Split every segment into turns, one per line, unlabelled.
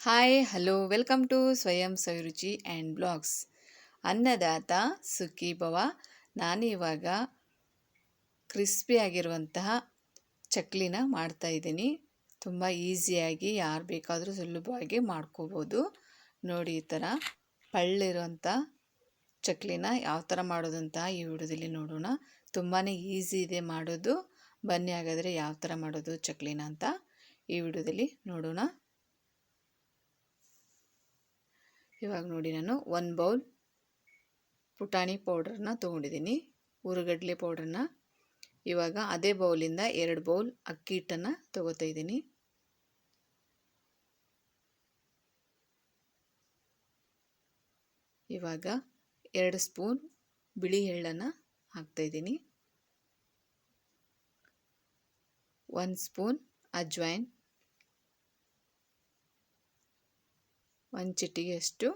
Hi hello welcome to ಸ್ವಯಂ ಸವಿರುಚಿ and blogs ಅನ್ನದಾತ ಸುಖಿ ಭವ ನಾನಿವಾಗ ಕ್ರಿಸ್ಪಿಯಾಗಿರುವಂತಹ ಚಕ್ಲಿನ ಮಾಡ್ತಾಯಿದ್ದೀನಿ ತುಂಬ ಈಸಿಯಾಗಿ ಯಾರು ಬೇಕಾದರೂ ಸುಲಭವಾಗಿ ಮಾಡ್ಕೋಬೋದು. ನೋಡಿ, ಈ ಥರ ಪಳ್ಳಿರುವಂಥ ಚಕ್ಲಿನ ಯಾವ ಥರ ಮಾಡೋದು ಅಂತ ಈ ವಿಡಿಯೋದಲ್ಲಿ ನೋಡೋಣ. ತುಂಬಾ ಈಸಿ ಇದೆ ಮಾಡೋದು. ಬನ್ನಿ ಹಾಗಾದರೆ ಯಾವ ಥರ ಮಾಡೋದು ಚಕ್ಲಿನ ಅಂತ ಈ ವಿಡಿಯೋದಲ್ಲಿ ನೋಡೋಣ. ಇವಾಗ ನೋಡಿ ನಾನು ಒಂದು ಬೌಲ್ ಪುಟಾಣಿ ಪೌಡ್ರನ್ನ ತೊಗೊಂಡಿದ್ದೀನಿ, ಉರುಗಡ್ಲೆ ಪೌಡ್ರನ್ನ ಇವಾಗ ಅದೇ ಬೌಲಿಂದ ಎರಡು ಬೌಲ್ ಅಕ್ಕಿ ಹಿಟ್ಟನ್ನು ತೊಗೋತಾ ಇದ್ದೀನಿ. ಇವಾಗ ಎರಡು ಸ್ಪೂನ್ ಬಿಳಿ ಎಳ್ಳನ್ನು ಹಾಕ್ತಾಯಿದ್ದೀನಿ ಒಂದು ಸ್ಪೂನ್ ಅಜ್ವೈನ್ ಒಂದು ಚಿಟಿಗೆಯಷ್ಟು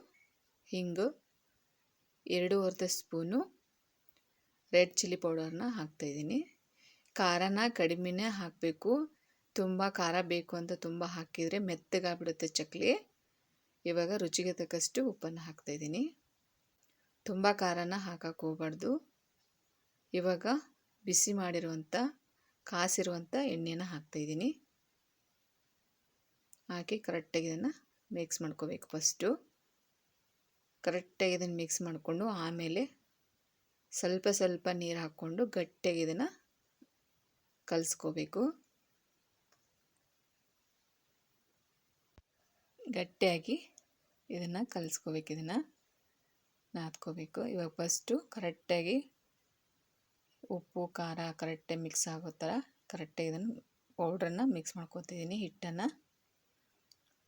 ಹಿಂಗು. ಎರಡೂವರೆ ಸ್ಪೂನು. ರೆಡ್ ಚಿಲ್ಲಿ ಪೌಡರ್ನ ಹಾಕ್ತಾಯಿದ್ದೀನಿ ಖಾರನ ಕಡಿಮೆನೇ ಹಾಕಬೇಕು. ತುಂಬ ಖಾರ ಬೇಕು ಅಂತ ತುಂಬ ಹಾಕಿದರೆ ಮೆತ್ತಗಾಗ್ಬಿಡುತ್ತೆ ಚಕ್ಲಿ. ಇವಾಗ ರುಚಿಗೆ ತಕ್ಕಷ್ಟು ಉಪ್ಪನ್ನು ಹಾಕ್ತಾಯಿದ್ದೀನಿ ತುಂಬ ಖಾರನ ಹಾಕಕ್ಕೆ ಹೋಗ್ಬಾರ್ದು. ಇವಾಗ ಬಿಸಿ ಮಾಡಿರುವಂಥ ಕಾಸಿರುವಂಥ ಎಣ್ಣೆನ ಹಾಕ್ತಾಯಿದ್ದೀನಿ ಹಾಕಿ ಕರೆಕ್ಟಾಗಿ ಇದನ್ನು ಮಿಕ್ಸ್ ಮಾಡ್ಕೋಬೇಕು ಫಸ್ಟು ಕರೆಕ್ಟಾಗಿ ಇದನ್ನು ಮಿಕ್ಸ್ ಮಾಡಿಕೊಂಡು ಆಮೇಲೆ ಸ್ವಲ್ಪ ಸ್ವಲ್ಪ ನೀರು ಹಾಕ್ಕೊಂಡು ಗಟ್ಟಿಯಾಗಿ ಇದನ್ನು ಕಲಿಸ್ಕೋಬೇಕು. ಗಟ್ಟಿಯಾಗಿ ಇದನ್ನು ಕಲಿಸ್ಕೋಬೇಕು, ಇದನ್ನು ನಾದ್ಕೋಬೇಕು. ಇವಾಗ ಫಸ್ಟು ಕರೆಕ್ಟಾಗಿ ಉಪ್ಪು, ಖಾರ ಕರೆಕ್ಟಾಗಿ ಮಿಕ್ಸ್ ಆಗೋ ಥರ ಕರೆಕ್ಟಾಗಿ ಇದನ್ನು ಪೌಡ್ರನ್ನು ಮಿಕ್ಸ್ ಮಾಡ್ಕೊತಿದ್ದೀನಿ, ಹಿಟ್ಟನ್ನು.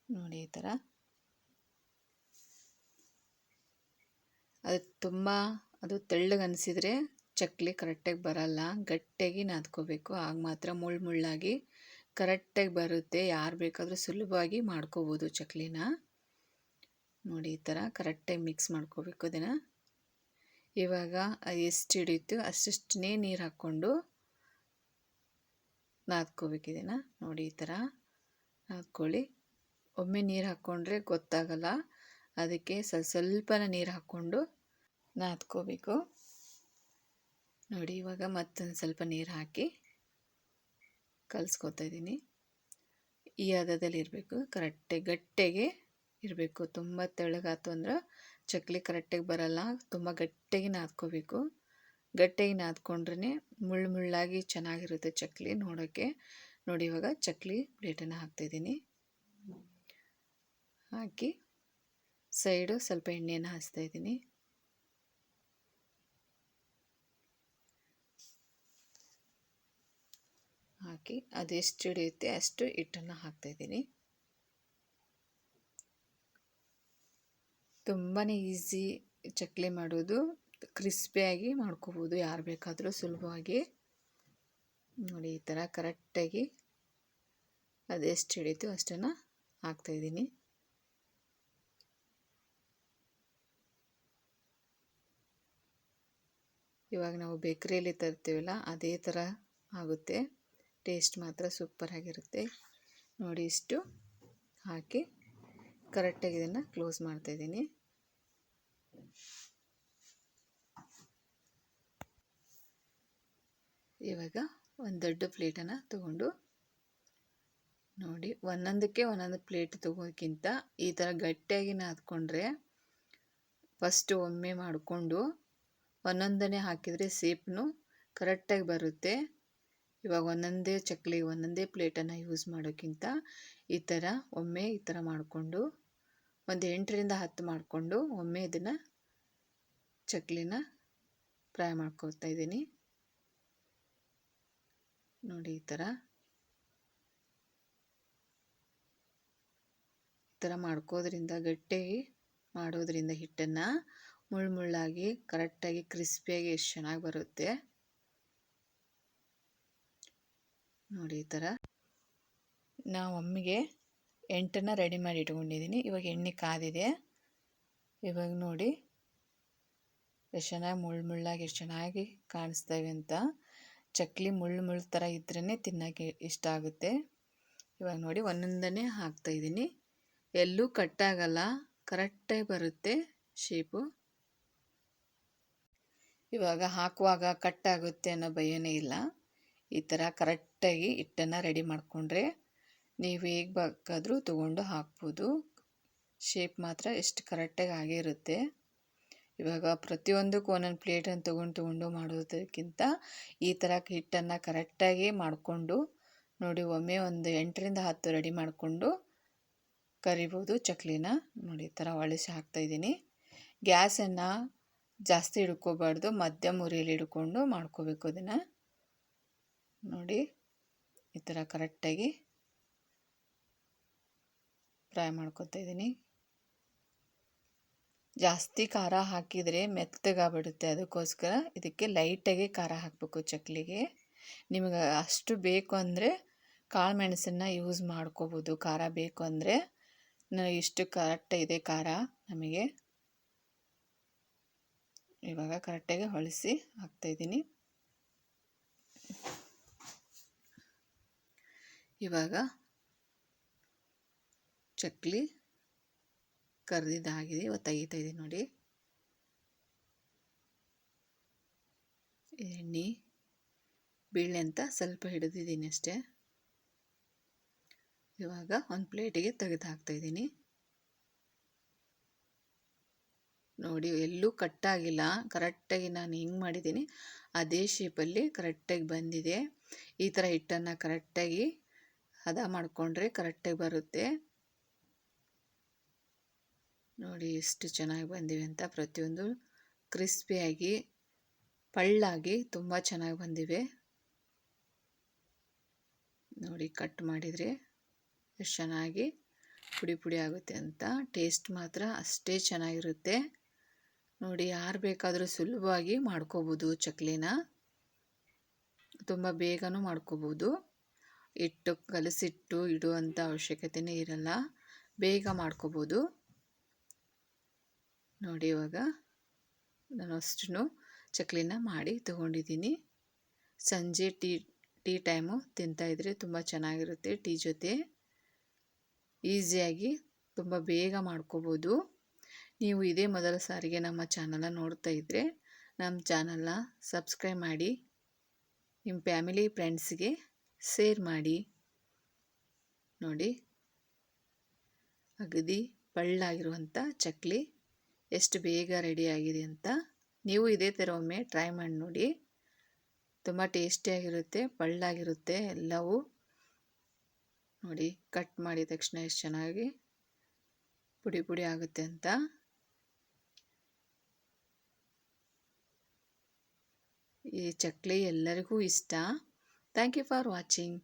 ನೋಡಿ ಈ ಥರ. ಅದು ತುಂಬ, ಅದು ತೆಳ್ಳಗೆ ಅನಿಸಿದರೆ ಚಕ್ಲಿ ಕರೆಕ್ಟಾಗಿ ಬರಲ್ಲ. ಗಟ್ಟಿಯಾಗಿ ನಾದ್ಕೋಬೇಕು. ಆಗ ಮಾತ್ರ ಮುಳ್ಳು ಮುಳ್ಳಾಗಿ ಕರೆಕ್ಟಾಗಿ ಬರುತ್ತೆ. ಯಾರು ಬೇಕಾದರೂ ಸುಲಭವಾಗಿ ಮಾಡ್ಕೋಬೋದು ಚಕ್ಲಿನ. ನೋಡಿ ಈ ಥರ ಕರೆಕ್ಟಾಗಿ ಮಿಕ್ಸ್ ಮಾಡ್ಕೋಬೇಕು ಅದನ್ನು. ಇವಾಗ ಎಷ್ಟು ಹಿಡಿಯುತ್ತೋ ಅಷ್ಟಷ್ಟೇ ನೀರು ಹಾಕ್ಕೊಂಡು ನಾದ್ಕೋಬೇಕು ಇದನ್ನು. ನೋಡಿ ಈ ಥರ ನಾದ್ಕೊಳ್ಳಿ. ಒಮ್ಮೆ ನೀರು ಹಾಕ್ಕೊಂಡ್ರೆ ಗೊತ್ತಾಗಲ್ಲ. ಅದಕ್ಕೆ ಸ್ವಲ್ಪ ಸ್ವಲ್ಪನ ನೀರು ಹಾಕ್ಕೊಂಡು ನಾದ್ಕೋಬೇಕು. ನೋಡಿ, ಇವಾಗ ಮತ್ತೊಂದು ಸ್ವಲ್ಪ ನೀರು ಹಾಕಿ ಕಲಿಸ್ಕೊತಾ ಇದ್ದೀನಿ. ಈ ಹದದಲ್ಲಿ ಇರಬೇಕು. ಕರೆಕ್ಟಾಗಿ ಗಟ್ಟಿಗೆ ಇರಬೇಕು. ತುಂಬ ತೆಳ್ಳಗಾತು ಅಂದ್ರೆ ಚಕ್ಲಿ ಕರೆಕ್ಟಾಗಿ ಬರಲ್ಲ. ತುಂಬ ಗಟ್ಟಿಗೆ ನಾದ್ಕೋಬೇಕು. ಗಟ್ಟಿಗೆ ನಾದ್ಕೊಂಡ್ರೆ ಮುಳ್ಳು ಮುಳ್ಳಾಗಿ ಚೆನ್ನಾಗಿರುತ್ತೆ ಚಕ್ಲಿ ನೋಡೋಕ್ಕೆ ನೋಡಿ, ಇವಾಗ ಚಕ್ಲಿ ಪ್ಲೇಟನ್ನು ಹಾಕ್ತಾಯಿದ್ದೀನಿ ಹಾಕಿ ಸೈಡು ಸ್ವಲ್ಪ ಎಣ್ಣೆಯನ್ನು ಹಾಸ್ತಾ ಇದ್ದೀನಿ. ಹಾಕಿ ಅದೆಷ್ಟು ಹಿಡಿಯುತ್ತೆ ಅಷ್ಟು ಹಿಟ್ಟನ್ನು ಹಾಕ್ತಾಯಿದ್ದೀನಿ ತುಂಬಾ ಈಸಿ ಚಕ್ಲಿ ಮಾಡೋದು, ಕ್ರಿಸ್ಪಿಯಾಗಿ ಮಾಡ್ಕೋಬೋದು, ಯಾರು ಬೇಕಾದರೂ ಸುಲಭವಾಗಿ. ನೋಡಿ, ಈ ಥರ ಕರೆಕ್ಟಾಗಿ ಅದೆಷ್ಟು ಹಿಡಿತು ಅಷ್ಟನ್ನು ಹಾಕ್ತಾಯಿದ್ದೀನಿ ಇವಾಗ ನಾವು ಬೇಕ್ರಿಯಲ್ಲಿ ತರ್ತೀವಲ್ಲ, ಅದೇ ಥರ ಆಗುತ್ತೆ. ಟೇಸ್ಟ್ ಮಾತ್ರ ಸೂಪರಾಗಿರುತ್ತೆ ನೋಡಿ ಇಷ್ಟು ಹಾಕಿ ಕರೆಕ್ಟಾಗಿ ಇದನ್ನು ಕ್ಲೋಸ್ ಮಾಡ್ತಾಯಿದ್ದೀನಿ ಇವಾಗ ಒಂದು ದೊಡ್ಡ ಪ್ಲೇಟನ್ನು ತಗೊಂಡು ನೋಡಿ, ಒಂದೊಂದಕ್ಕೆ ಒಂದೊಂದು ಪ್ಲೇಟ್ ತಗೋಕ್ಕಿಂತ ಈ ಥರ ಗಟ್ಟಿಯಾಗಿ ನಾದ್ಕೊಂಡ್ರೆ ಫಸ್ಟು ಒಮ್ಮೆ ಮಾಡಿಕೊಂಡು ಒಂದೊಂದನೇ ಹಾಕಿದರೆ ಸೇಪ್ನು ಕರೆಕ್ಟಾಗಿ ಬರುತ್ತೆ. ಇವಾಗ ಒಂದೊಂದೇ ಚಕ್ಲಿ, ಒಂದೊಂದೇ ಪ್ಲೇಟನ್ನು ಯೂಸ್ ಮಾಡೋಕ್ಕಿಂತ ಈ ಥರ ಒಮ್ಮೆ ಈ ಥರ ಮಾಡಿಕೊಂಡು, ಒಂದು ಎಂಟರಿಂದ ಹತ್ತು ಮಾಡಿಕೊಂಡು ಒಮ್ಮೆ ಇದನ್ನು ಚಕ್ಲಿನ ಫ್ರೈ ಮಾಡ್ಕೊತಾ ಇದ್ದೀನಿ. ನೋಡಿ ಈ ಥರ. ಈ ಥರ ಮಾಡ್ಕೋದ್ರಿಂದ, ಗಟ್ಟಿ ಮಾಡೋದ್ರಿಂದ ಹಿಟ್ಟನ್ನು ಮುಳ್ಳು ಮುಳ್ಳಾಗಿ ಕರೆಕ್ಟಾಗಿ, ಕ್ರಿಸ್ಪಿಯಾಗಿ ಎಷ್ಟು ಚೆನ್ನಾಗಿ ಬರುತ್ತೆ. ನೋಡಿ ಈ ಥರ. ನಾವು ಒಮ್ಮಿಗೆ ಎಂಟನ್ನು ರೆಡಿ ಮಾಡಿ ಇಟ್ಕೊಂಡಿದ್ದೀನಿ. ಇವಾಗ ಎಣ್ಣೆ ಕಾದಿದೆ. ಇವಾಗ ನೋಡಿ ಎಷ್ಟು ಚೆನ್ನಾಗಿ ಮುಳ್ಳು ಮುಳ್ಳಾಗಿ ಎಷ್ಟು ಚೆನ್ನಾಗಿ ಕಾಣಿಸ್ತವೆ ಅಂತ. ಚಕ್ಲಿ ಮುಳ್ಳು ಮುಳ್ಳು ಥರ ಇದ್ರೇ ತಿನ್ನೋಕ್ಕೆ ಇಷ್ಟ ಆಗುತ್ತೆ. ಇವಾಗ ನೋಡಿ ಒಂದೊಂದನ್ನೇ ಹಾಕ್ತಾಯಿದ್ದೀನಿ ಎಲ್ಲೂ ಕಟ್ಟಾಗಲ್ಲ ಕರೆಕ್ಟಾಗಿ ಬರುತ್ತೆ ಶೇಪು. ಇವಾಗ ಹಾಕುವಾಗ ಕಟ್ ಆಗುತ್ತೆ ಅನ್ನೋ ಭಯನೇ ಇಲ್ಲ. ಈ ಥರ ಕರೆಕ್ಟಾಗಿ ಹಿಟ್ಟನ್ನು ರೆಡಿ ಮಾಡಿಕೊಂಡ್ರೆ ನೀವು ಹೇಗೆ ಬೇಕಾದರೂ ತೊಗೊಂಡು ಹಾಕ್ಬೋದು. ಶೇಪ್ ಮಾತ್ರ ಎಷ್ಟು ಕರೆಕ್ಟಾಗಿ ಆಗೇ ಇರುತ್ತೆ ಇವಾಗ ಪ್ರತಿಯೊಂದಕ್ಕೂ ಒಂದೊಂದು ಪ್ಲೇಟನ್ನು ತೊಗೊಂಡು ತೊಗೊಂಡು ಮಾಡೋದಕ್ಕಿಂತ ಈ ಥರ ಹಿಟ್ಟನ್ನು ಕರೆಕ್ಟಾಗಿ ಮಾಡಿಕೊಂಡು ನೋಡಿ, ಒಮ್ಮೆ ಒಂದು ಎಂಟರಿಂದ ಹತ್ತು ರೆಡಿ ಮಾಡಿಕೊಂಡು ಕರಿಬೋದು. ಚಕ್ಲಿನ ನೋಡಿ, ಈ ಥರ ಒಳಸಿ ಹಾಕ್ತಾಯಿದ್ದೀನಿ ಗ್ಯಾಸನ್ನು ಜಾಸ್ತಿ ಹಿಡ್ಕೋಬಾರ್ದು, ಮಧ್ಯಮ ಉರಿಯಲ್ಲಿ ಹಿಡ್ಕೊಂಡು ಮಾಡ್ಕೋಬೇಕು ಅದನ್ನು. ನೋಡಿ, ಈ ಥರ ಕರೆಕ್ಟಾಗಿ ಫ್ರೈ ಮಾಡ್ಕೊತಾ ಇದ್ದೀನಿ. ಜಾಸ್ತಿ ಖಾರ ಹಾಕಿದರೆ ಮೆತ್ತಗಾಗ್ಬಿಡುತ್ತೆ ಅದಕ್ಕೋಸ್ಕರ. ಇದಕ್ಕೆ ಲೈಟಾಗಿ ಖಾರ ಹಾಕಬೇಕು ಚಕ್ಲಿಗೆ. ನಿಮಗೆ ಅಷ್ಟು ಬೇಕು ಅಂದರೆ ಕಾಳು ಮೆಣಸನ್ನು ಯೂಸ್ ಮಾಡ್ಕೋಬೋದು. ಖಾರ ಬೇಕು ಅಂದರೆ. ಇಷ್ಟು ಕರೆಕ್ಟ್ ಇದೆ ಖಾರ ನಮಗೆ. ಇವಾಗ ಕರೆಕ್ಟಾಗಿ ಹೊಳಿಸಿ ಹಾಕ್ತಾಯಿದ್ದೀನಿ ಇವಾಗ ಚಕ್ಲಿ ಕರೆದಿದ್ದಾಗಿದೆ ಇವತ್ತು ತೆಗಿತಾ ಇದ್ದೀನಿ ನೋಡಿ. ಎಣ್ಣೆ ಬೀಳೆ ಅಂತ ಸ್ವಲ್ಪ ಹಿಡಿದಿದ್ದೀನಿ ಅಷ್ಟೇ. ಇವಾಗ ಒಂದು ಪ್ಲೇಟಿಗೆ ತೆಗೆದು ಹಾಕ್ತಾಯಿದ್ದೀನಿ ನೋಡಿ, ಎಲ್ಲೂ ಕಟ್ಟಾಗಿಲ್ಲ. ಕರೆಕ್ಟಾಗಿ ನಾನು ಹಿಂಗೆ ಮಾಡಿದ್ದೀನಿ, ಅದೇ ಶೇಪಲ್ಲಿ ಕರೆಕ್ಟಾಗಿ ಬಂದಿದೆ. ಈ ಥರ ಹಿಟ್ಟನ್ನು ಕರೆಕ್ಟಾಗಿ ಹದ ಮಾಡಿಕೊಂಡ್ರೆ ಕರೆಕ್ಟಾಗಿ ಬರುತ್ತೆ. ನೋಡಿ, ಎಷ್ಟು ಚೆನ್ನಾಗಿ ಬಂದಿವೆ ಅಂತ. ಪ್ರತಿಯೊಂದು ಕ್ರಿಸ್ಪಿಯಾಗಿ, ಪಳ್ಳಾಗಿ ತುಂಬ ಚೆನ್ನಾಗಿ ಬಂದಿವೆ. ನೋಡಿ, ಕಟ್ ಮಾಡಿದರೆ ಎಷ್ಟು ಚೆನ್ನಾಗಿ ಪುಡಿ ಪುಡಿ ಆಗುತ್ತೆ ಅಂತ. ಟೇಸ್ಟ್ ಮಾತ್ರ ಅಷ್ಟೇ ಚೆನ್ನಾಗಿರುತ್ತೆ. ನೋಡಿ ಯಾರು ಬೇಕಾದರೂ ಸುಲಭವಾಗಿ ಮಾಡ್ಕೋಬೋದು ಚಕ್ಲಿನ. ತುಂಬ ಬೇಗನೂ ಮಾಡ್ಕೋಬೋದು. ಇಟ್ಟು ಕಲಸಿಟ್ಟು ಇಡುವಂಥ ಅವಶ್ಯಕತೆಯೇ ಇರಲ್ಲ. ಬೇಗ ಮಾಡ್ಕೋಬೋದು. ನೋಡಿ ಇವಾಗ ನಾನು ಅಷ್ಟು ಚಕ್ಲಿನ ಮಾಡಿ ತಗೊಂಡಿದ್ದೀನಿ. ಸಂಜೆ ಟೀ ಟೀ ಟೈಮು ತಿಂತಾಯಿದ್ರೆ ತುಂಬ ಚೆನ್ನಾಗಿರುತ್ತೆ ಟೀ ಜೊತೆ. ಈಸಿಯಾಗಿ ತುಂಬ ಬೇಗ ಮಾಡ್ಕೋಬೋದು. ನೀವು ಇದೇ ಮೊದಲ ಸಾರಿಗೆ ನಮ್ಮ ಚಾನಲ್ನ ನೋಡ್ತಾ ಇದ್ದರೆ ನಮ್ಮ ಚಾನಲ್ನ ಸಬ್ಸ್ಕ್ರೈಬ್ ಮಾಡಿ, ನಿಮ್ಮ ಫ್ಯಾಮಿಲಿ ಫ್ರೆಂಡ್ಸ್ಗೆ ಶೇರ್ ಮಾಡಿ. ನೋಡಿ, ಅಗದಿ ಪಳ್ಳಾಗಿರುವಂಥ ಚಕ್ಲಿ ಎಷ್ಟು ಬೇಗ ರೆಡಿಯಾಗಿದೆ ಅಂತ ನೀವು ಇದೇ ಥರ ಒಮ್ಮೆ ಟ್ರೈ ಮಾಡಿ ನೋಡಿ. ತುಂಬ ಟೇಸ್ಟಿಯಾಗಿರುತ್ತೆ ಪಳ್ಳಾಗಿರುತ್ತೆ ಎಲ್ಲವೂ. ನೋಡಿ ಕಟ್ ಮಾಡಿದ ತಕ್ಷಣ ಎಷ್ಟು ಚೆನ್ನಾಗಿ ಪುಡಿ ಪುಡಿ ಆಗುತ್ತೆ ಅಂತ. ಈ ಚಕ್ಲಿ ಎಲ್ಲರಿಗೂ ಇಷ್ಟ. Thank you for watching